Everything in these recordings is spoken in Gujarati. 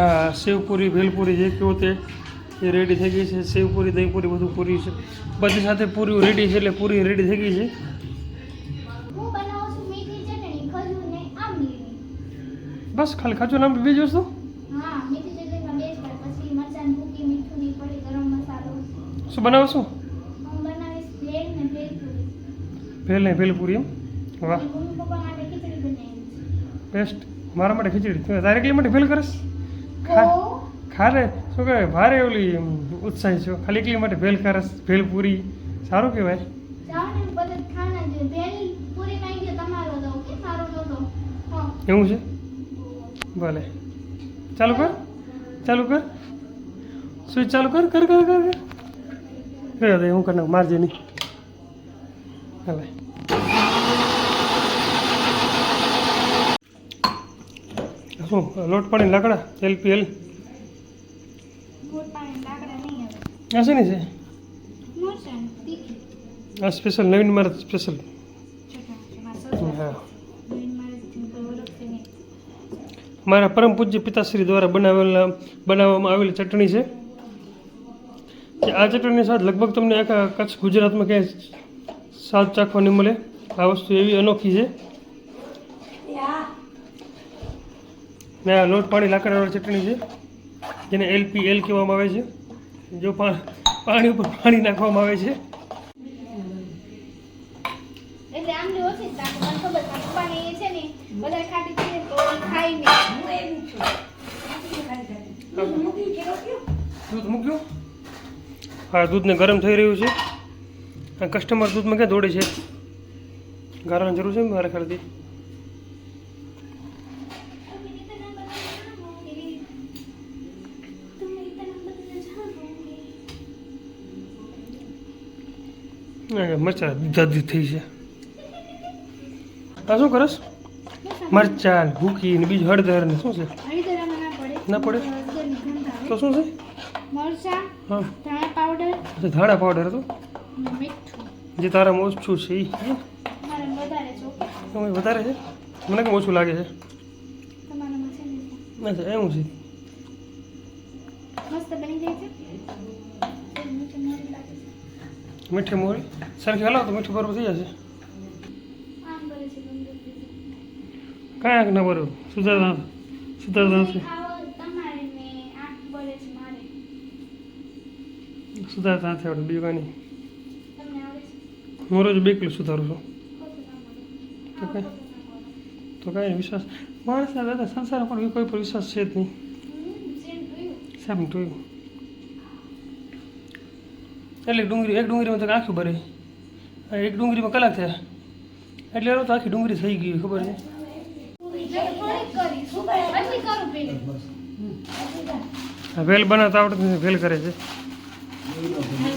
આ સેવપુરી ભેલપુરી જે કહો તે એ રેડી થઈ ગઈ છે. સેવપુરી દહીંપુરી બધું પૂરી છે. બધી સાથે પૂરી રેડી છે એટલે પૂરી રેડી થઈ ગઈ છે. બસ ખાલી ખાચું નામ બીજી વસ્તુ શું બનાવીશ ભેલ ને ભેલપુરી. એમ? વાહ. બેસ્ટ મારા માટે ખીચડી. તું તારે એકલી માટે ભેલ ખા ઓ ખારે? શું કહેવાય? ભારે ઓલી ઉત્સાહી છો. ખાલી એકલી માટે ભેલ ખારસ ભેલ પૂરી. સારું કહેવાય. એવું છે? ભલે. ચાલુ કર. ચાલુ કર. સ્વિચ ચાલુ કર? કર કર કર કર. હું કર મારજે નહીં. હાલે શું? લોટ પાણી લાકડા? એલપીએલ આ ને છે? આ સ્પેશિયલ નવીન મારા સ્પેશિયલ હા. મારે પરમ પૂજ્ય પિતાશ્રી દ્વારા બનાવેલા, બનાવવામાં આવેલી ચટણી છે. આ ચટણીની સ્વાદ લગભગ તમને આખા કચ્છ ગુજરાતમાં ક્યાંય સ્વાદ ચાખવા નહીં મળે. આ વસ્તુ એવી અનોખી છે. ને આ લોટ પાણી લાકડાવાળી ચટણી છે જેને એલપી એલ કહેવામાં આવે છે. જો પાણી ઉપર પાણી નાખવામાં આવે છે. એટલે આમલી ઓછી જ રાખો મને ખબર છે પપ્પાને એ છે ને બધા ખાટી છે તો એ ખાઈ નહીં દૂધ મૂક્યું? હા દૂધને ગરમ થઈ રહ્યું છે. કસ્ટમર દૂધમાં ક્યાં દોડે છે? ગારવાની જરૂર છે મારા ખ્યાલથી મરચાં દીધા દીધ થઈ છે. આ શું કરસ? મરચાં ને ભૂકી ને બીજું હળદર ને શું છે? ના પડે? તો શું છે? મરચા હા. ધાણા પાવડર. અચ્છા, ધાણા પાવડર હતું? મીઠું. જે તારામાં ઓછું છે એ મારે વધારે ચોખ્ખું વધારે છે? મને કેમ ઓછું લાગે છે? તમારામાં છે ને? અચ્છા એવું છે. મસ્ત બની જાય છે તો મીઠું મોરું લાગે છે? મીઠી મોરી સરખી હલાવો તો મીઠું બરોબર થઈ જશે. કાંઈ ના બરોબર સુધારતા સુધારતા નથી સુધારતા નથી આવડે બીજું કાંઈ હું રોજ બે કિલો સુધારું છું. મળે તો કઈ? મળે. તો કાંઈ વિશ્વાસ. માણસના દાદા સંસાર પર કોઈ પર વિશ્વાસ છે જ નહીં. સાહેબ જોયું એટલે ડુંગળી, એક ડુંગળીમાં તો આખી ભરે. એક ડુંગળીમાં કલાક થયા. એટલે તો આખી ડુંગળી થઈ ગઈ, ખબર છે? વેલ બનાવતા આવડતું નથી, વેલ કરે છે.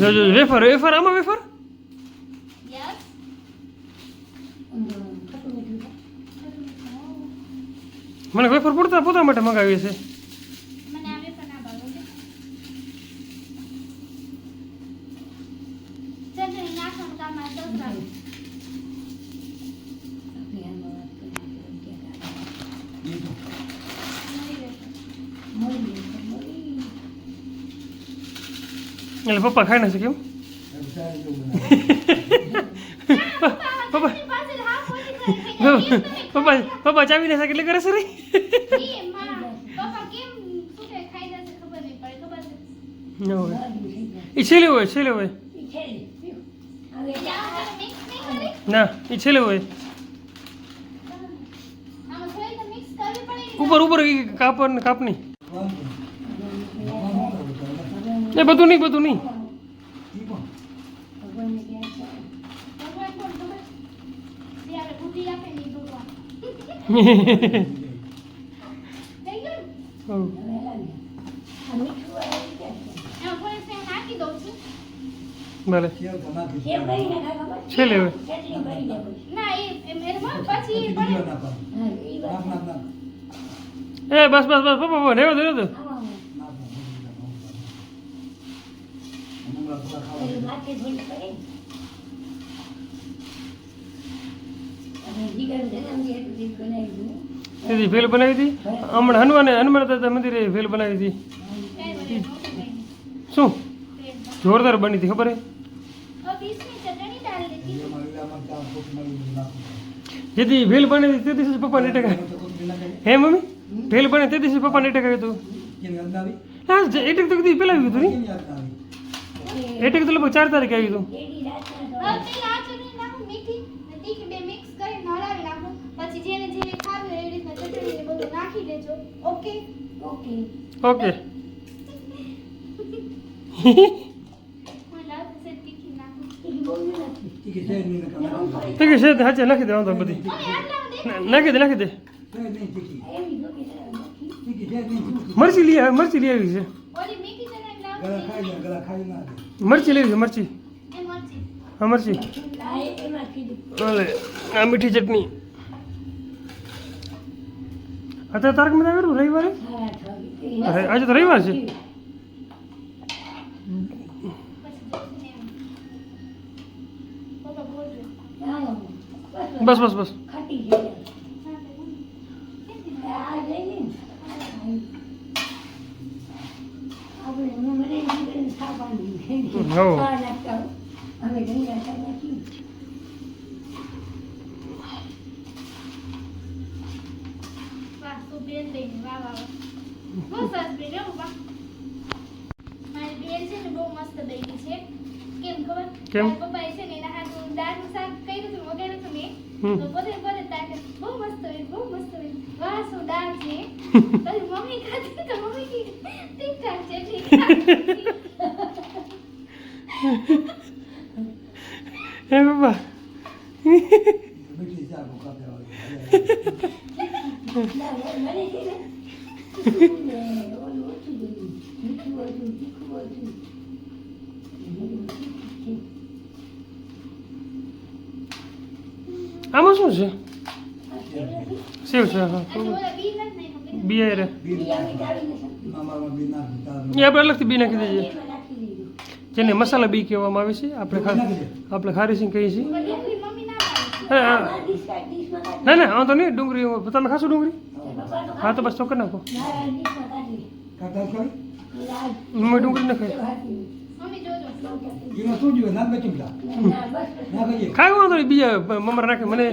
જો જો વેફર વેફર, આમાં વેફર? મને વેફર પૂરતા પોતા માટે મંગાવીએ છે મને આવે પણ ના ભાવે છે. ચટણી નાખવાનું કામ આ સસરાનું. મળી રહેશે. એટલે પપ્પા ખાઈ ના છે કેમ પપ્પા પપ્પા પપ્પા ચાવી ના શકે એટલે કરે છે રે એ છેલ્લે હોય છેલ્લે હોય ત્યાં આગળ mix નહીં કરી? ના એ છેલ્લે હોય આમાં થોડી તો mix કરવી પડે ને. ઉપર ઉપર કાપડ કાપની એ બધું નહીં બધું નહીં ભગવાન કોણ ખબર? જે આપણે બુદ્ધિ આપે ને એ ભગવાન. થઈ ગયું ને? હવ. એમાં થોડી સેવ નાખી દઉં છું. ભલે છેલ્લે હોય ના, એ એમ- એમાં પછી એ પડે. એ બસ બસ બસ પપ્પા પપ્પા રહેવા દો રહેવા દો દીદી ભેલ બનાવી હતી? હમણાં હનુમાને હનુમાન દાદા મંદિરે ભેલ બનાવી હતી. શું. જોરદાર બની હતી ખબર જેથી ભેલ બની તે દિવસે પપ્પાને અટેક હે મમ્મી? ભેલ બને તે દિવસે પપ્પાને અટેક આવ્યું હતું. હા એટેક તો કદી પેલા આવ્યું હતું નહીં એટેક તો લગભગ ચાર તારીખે આવ્યું હતું હવે પેલા આ ચટણી નાખું મીઠી ને તીખી બે મિક્સ કરીને હલાવી નાખું પછી જેને જેને ખાવું હોય એવી રીતના ચટણી ને બધું નાખી દેજો ઓકે ઓકે ઓકે મને લાગે છે તીખી નાખું એ બહુ નથી ઠીક છે તે હાચે નાખી દે વાંધો બધી મમ્મી આટલામાં દે નાખી દે નાખી દે એવી જો કે નથી મરચી લઈ આવી મરચી લઈ આવી છે મરચી લેવી મરચી? હા, મરચી. ભલે, આ મીઠી ચટણી. અત્યારે તારક મહેતા કર્યું રવિવારે? આજે તો રવિવાર છે. બસ બસ બસ ખાટી જાય હા, તે મમ્મી. આ જઈને આપણે હું મને જીવન સાપાની હો. હા નાખતા હો. અમે ઘણી આશા નાખી વાહ તું બેન લઈને વાહ વાહ વાહ. બહુ સરસ બેન હો, વાહ મારી બેન છે ને બહુ મસ્ત બેની છે કેમ પપ્પાએ છે ને એના હાથનું દાળનું શાક કર્યું હતું વગાડ્યું હતું હમ. તો પોતે પોતે મસ્ત હોય બહુ મસ્ત હોય વાહ શું દાળ છે પછી મમ્મી ખાતી તો મમ્મી ઠીક ઠાક છે ઠીક. હે બાબા આમાં શું છે? સેવ છે હા. બી રે એ આપણે અલગથી બી નાખી દઈએ. જેને મસાલા બી કહેવામાં આવે છે આપણે આપણે ખારી સિંગ કહીએ છીએ. ના ના હા વાંધો નહીં ડુંગળી તમે ખાશો ડુંગળી? હા તો બસ તો કરી નાખો મમ્મી ડુંગળી ન બસ. બસ વાંધો નહીં બીજા મમરા નાખે. મને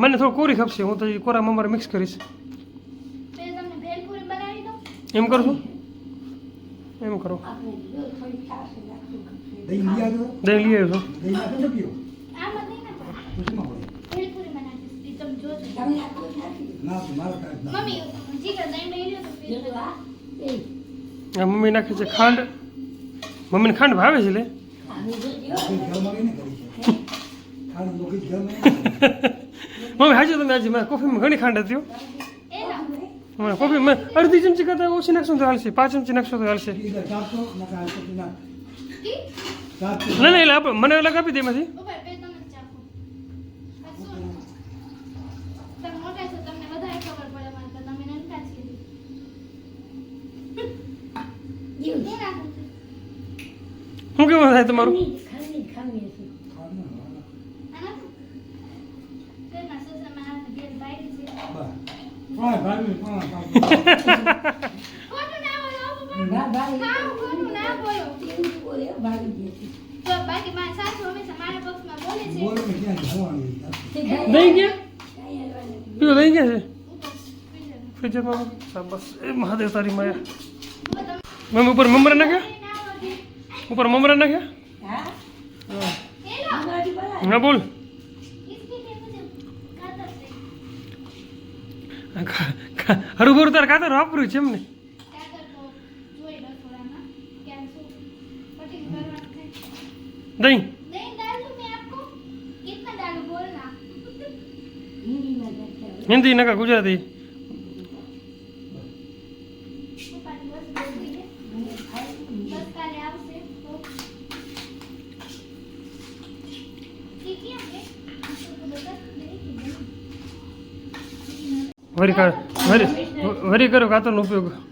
મને થોડું કોરી ખપશે હું તો એ કોરા મમરા મિક્સ કરીશ. મેં તમને ભેલપુરી બનાવી દઉં? એમ કરું છું? એમ કરો આપણે જો થોડી છાશ નાખશું દહીં લઈ નાખો નાખી જીગર દહીં લઈ લ્યો તો દીધું જો આ એ આ મમ્મી નાખે છે ખાંડ મમ્મીને ખાંડ ભાવે છે લે મમ્મી હાજર તમે આજે મારા કોફીમાં ઘણી ખાંડ હતી હમણાં કોફી મેં અડધી ચમચી કરતા ઓછી નાખશો તો હાલશે પાંચ ચમચી નાખશો તો હાલશે કી ના ના એટલે આપણે મને અલગ આપી દે એમાંથી. શું? કેવું થાય તમારું? ના ભાઈ ના બોલો. લઈ ગયા? પેલું લઈ ગયા છે? ફ્રીજર એ મહાદેવ તારી માયા. મેમ ઉપર મમરા નાખ્યા? ઉપર મમરા નાખ્યા? ના બોલ. હરું ભરું તાર કાતર વાપર્યું છે એમને આપણે તો બધા નહીં કીધું વરી કા વરી વરી કરો કાતરનો ઉપયોગ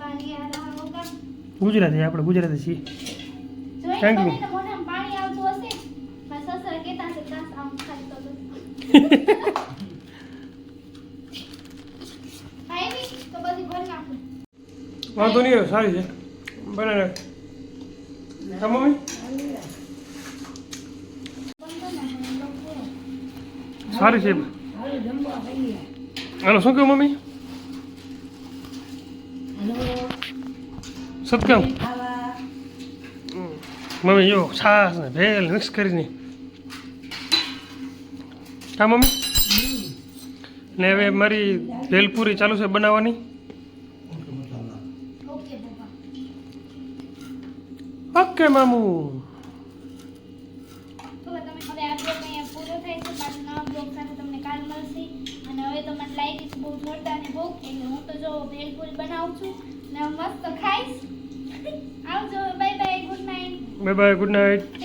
દો આપણે ગુજરાતી છીએ. થેન્ક યુ વાંધો નહીં સારી છે. બરાબર નાખ મમ્મી? સારી છે. હાલો હાલો શું કહ્યું મમ્મી હાલો સત્કામ મમ્મી જો છાશ ને ભેલ મિક્સ કરીને. હા મમ્મી? ને હવે મારી ભેલપુરી ચાલુ છે બનાવવાની. ઓકે મામુ. છે. બહુ જોરદાર ને એટલે હું તો જો ભેલપુરી બનાવું છું. ને મસ્ત ખાઈશ. આવજો bye bye good night bye bye good night